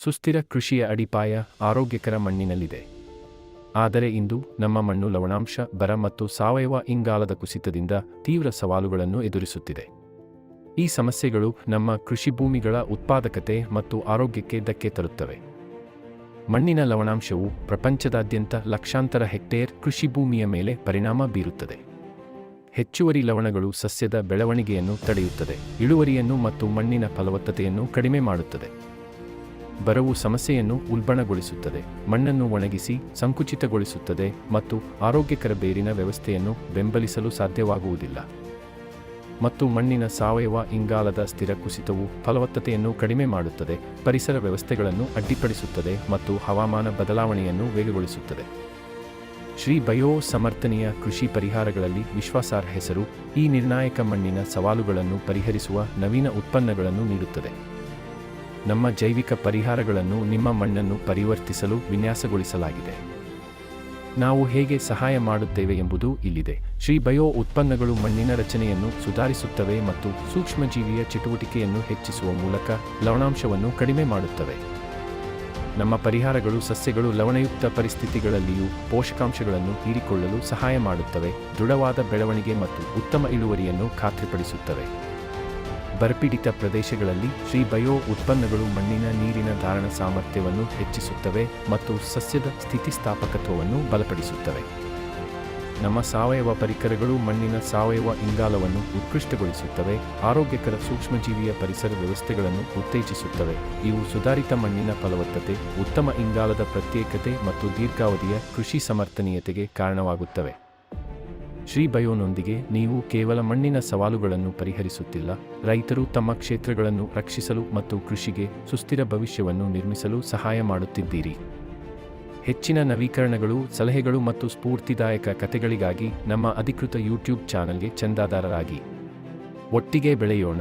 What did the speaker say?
ಸುಸ್ಥಿರ ಕೃಷಿಯ ಅಡಿಪಾಯ ಆರೋಗ್ಯಕರ ಮಣ್ಣಿನಲ್ಲಿದೆ. ಆದರೆ ಇಂದು ನಮ್ಮ ಮಣ್ಣು ಲವಣಾಂಶ, ಬರ ಮತ್ತು ಸಾವಯವ ಇಂಗಾಲದ ಕುಸಿತದಿಂದ ತೀವ್ರ ಸವಾಲುಗಳನ್ನು ಎದುರಿಸುತ್ತಿದೆ. ಈ ಸಮಸ್ಯೆಗಳು ನಮ್ಮ ಕೃಷಿ ಭೂಮಿಗಳ ಉತ್ಪಾದಕತೆ ಮತ್ತು ಆರೋಗ್ಯಕ್ಕೆ ಧಕ್ಕೆ ತರುತ್ತವೆ. ಮಣ್ಣಿನ ಲವಣಾಂಶವು ಪ್ರಪಂಚದಾದ್ಯಂತ ಲಕ್ಷಾಂತರ ಹೆಕ್ಟೇರ್ ಕೃಷಿ ಭೂಮಿಯ ಮೇಲೆ ಪರಿಣಾಮ ಬೀರುತ್ತದೆ. ಹೆಚ್ಚುವರಿ ಲವಣಗಳು ಸಸ್ಯದ ಬೆಳವಣಿಗೆಯನ್ನು ತಡೆಯುತ್ತದೆ, ಇಳುವರಿಯನ್ನು ಮತ್ತು ಮಣ್ಣಿನ ಫಲವತ್ತತೆಯನ್ನು ಕಡಿಮೆ ಮಾಡುತ್ತದೆ. ಬರವು ಸಮಸ್ಯೆಯನ್ನು ಉಲ್ಬಣಗೊಳಿಸುತ್ತದೆ, ಮಣ್ಣನ್ನು ಒಣಗಿಸಿ ಸಂಕುಚಿತಗೊಳಿಸುತ್ತದೆ ಮತ್ತು ಆರೋಗ್ಯಕರ ಬೇರಿನ ವ್ಯವಸ್ಥೆಯನ್ನು ಬೆಂಬಲಿಸಲು ಸಾಧ್ಯವಾಗುವುದಿಲ್ಲ. ಮತ್ತು ಮಣ್ಣಿನ ಸಾವಯವ ಇಂಗಾಲದ ಸ್ಥಿರ ಕುಸಿತವು ಫಲವತ್ತತೆಯನ್ನು ಕಡಿಮೆ ಮಾಡುತ್ತದೆ, ಪರಿಸರ ವ್ಯವಸ್ಥೆಗಳನ್ನು ಅಡ್ಡಿಪಡಿಸುತ್ತದೆ ಮತ್ತು ಹವಾಮಾನ ಬದಲಾವಣೆಯನ್ನು ವೇಗಗೊಳಿಸುತ್ತದೆ. ಶ್ರೀ ಬಯೋ ಸಮರ್ಥನೀಯ ಕೃಷಿ ಪರಿಹಾರಗಳಲ್ಲಿ ವಿಶ್ವಾಸಾರ್ಹ ಹೆಸರು ಈ ನಿರ್ಣಾಯಕ ಮಣ್ಣಿನ ಸವಾಲುಗಳನ್ನು ಪರಿಹರಿಸುವ ನವೀನ ಉತ್ಪನ್ನಗಳನ್ನು ನೀಡುತ್ತದೆ. ನಮ್ಮ ಜೈವಿಕ ಪರಿಹಾರಗಳನ್ನು ನಿಮ್ಮ ಮಣ್ಣನ್ನು ಪರಿವರ್ತಿಸಲು ವಿನ್ಯಾಸಗೊಳಿಸಲಾಗಿದೆ. ನಾವು ಹೇಗೆ ಸಹಾಯ ಮಾಡುತ್ತೇವೆ ಎಂಬುದು ಇಲ್ಲಿದೆ. ಶ್ರೀ ಬಯೋ ಉತ್ಪನ್ನಗಳು ಮಣ್ಣಿನ ರಚನೆಯನ್ನು ಸುಧಾರಿಸುತ್ತವೆ ಮತ್ತು ಸೂಕ್ಷ್ಮಜೀವಿಯ ಚಟುವಟಿಕೆಯನ್ನು ಹೆಚ್ಚಿಸುವ ಮೂಲಕ ಲವಣಾಂಶವನ್ನು ಕಡಿಮೆ ಮಾಡುತ್ತವೆ. ನಮ್ಮ ಪರಿಹಾರಗಳು ಸಸ್ಯಗಳು ಲವಣಯುಕ್ತ ಪರಿಸ್ಥಿತಿಗಳಲ್ಲಿಯೂ ಪೋಷಕಾಂಶಗಳನ್ನು ಹೀರಿಕೊಳ್ಳಲು ಸಹಾಯ ಮಾಡುತ್ತವೆ, ದೃಢವಾದ ಬೆಳವಣಿಗೆ ಮತ್ತು ಉತ್ತಮ ಇಳುವರಿಯನ್ನು ಖಾತ್ರಿಪಡಿಸುತ್ತವೆ. ಬರಪೀಡಿತ ಪ್ರದೇಶಗಳಲ್ಲಿ ಶ್ರೀ ಬಯೋ ಉತ್ಪನ್ನಗಳು ಮಣ್ಣಿನ ನೀರಿನ ಧಾರಣ ಸಾಮರ್ಥ್ಯವನ್ನು ಹೆಚ್ಚಿಸುತ್ತವೆ ಮತ್ತು ಸಸ್ಯದ ಸ್ಥಿತಿಸ್ಥಾಪಕತ್ವವನ್ನು ಬಲಪಡಿಸುತ್ತವೆ. ನಮ್ಮ ಸಾವಯವ ಪರಿಕರಗಳು ಮಣ್ಣಿನ ಸಾವಯವ ಇಂಗಾಲವನ್ನು ಉತ್ಕೃಷ್ಟಗೊಳಿಸುತ್ತವೆ, ಆರೋಗ್ಯಕರ ಸೂಕ್ಷ್ಮಜೀವಿಯ ಪರಿಸರ ವ್ಯವಸ್ಥೆಗಳನ್ನು ಉತ್ತೇಜಿಸುತ್ತವೆ. ಇವು ಸುಧಾರಿತ ಮಣ್ಣಿನ ಫಲವತ್ತತೆ, ಉತ್ತಮ ಇಂಗಾಲದ ಪ್ರತ್ಯೇಕತೆ ಮತ್ತು ದೀರ್ಘಾವಧಿಯ ಕೃಷಿ ಸಮರ್ಥನೀಯತೆಗೆ ಕಾರಣವಾಗುತ್ತವೆ. ಶ್ರೀ ಬಯೋನೊಂದಿಗೆ ನೀವು ಕೇವಲ ಮಣ್ಣಿನ ಸವಾಲುಗಳನ್ನು ಪರಿಹರಿಸುತ್ತಿಲ್ಲ. ರೈತರು ತಮ್ಮ ಕ್ಷೇತ್ರಗಳನ್ನು ರಕ್ಷಿಸಲು ಮತ್ತು ಕೃಷಿಗೆ ಸುಸ್ಥಿರ ಭವಿಷ್ಯವನ್ನು ನಿರ್ಮಿಸಲು ಸಹಾಯ ಮಾಡುತ್ತಿದ್ದೀರಿ. ಹೆಚ್ಚಿನ ನವೀಕರಣಗಳು, ಸಲಹೆಗಳು ಮತ್ತು ಸ್ಫೂರ್ತಿದಾಯಕ ಕಥೆಗಳಿಗಾಗಿ ನಮ್ಮ ಅಧಿಕೃತ ಯೂಟ್ಯೂಬ್ ಚಾನಲ್ಗೆ ಚಂದಾದಾರರಾಗಿ. ಒಟ್ಟಿಗೆ ಬೆಳೆಯೋಣ.